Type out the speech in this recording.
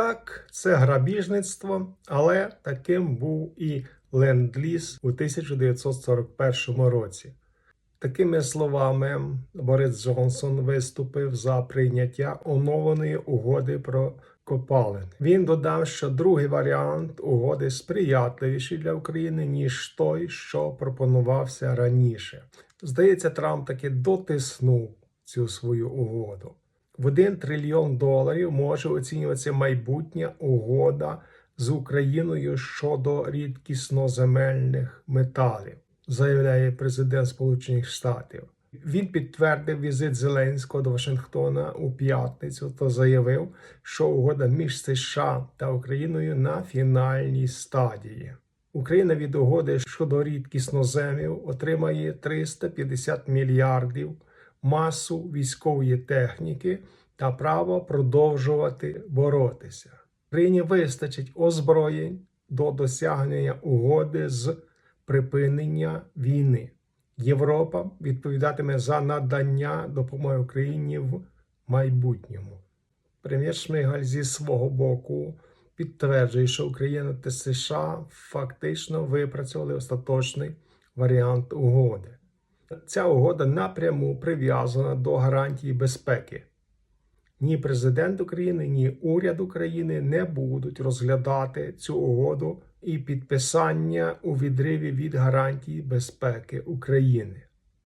Так, це грабіжництво, але таким був і ленд-ліз у 1941 році. Такими словами Борис Джонсон виступив за прийняття оновленої угоди про копалин. Він додав, що другий варіант угоди сприятливіший для України ніж той, що пропонувався раніше. Здається, Трамп таки дотиснув цю свою угоду. В 1 трильйон доларів може оцінюватися майбутня угода з Україною щодо рідкісноземельних металів, заявляє президент Сполучених Штатів. Він підтвердив візит Зеленського до Вашингтона у п'ятницю та заявив, що угода між США та Україною на фінальній стадії. Україна від угоди щодо рідкісноземів отримає 350 мільярдів масу військової техніки та право продовжувати боротися. Україні вистачить озброєнь до досягнення угоди з припинення війни. Європа відповідатиме за надання допомоги Україні в майбутньому. Прем'єр Шмигаль зі свого боку підтверджує, що Україна та США фактично випрацювали остаточний варіант угоди. Ця угода напряму прив'язана до гарантії безпеки. Ні президент України, ні уряд України не будуть розглядати цю угоду і підписання у відриві від гарантії безпеки України.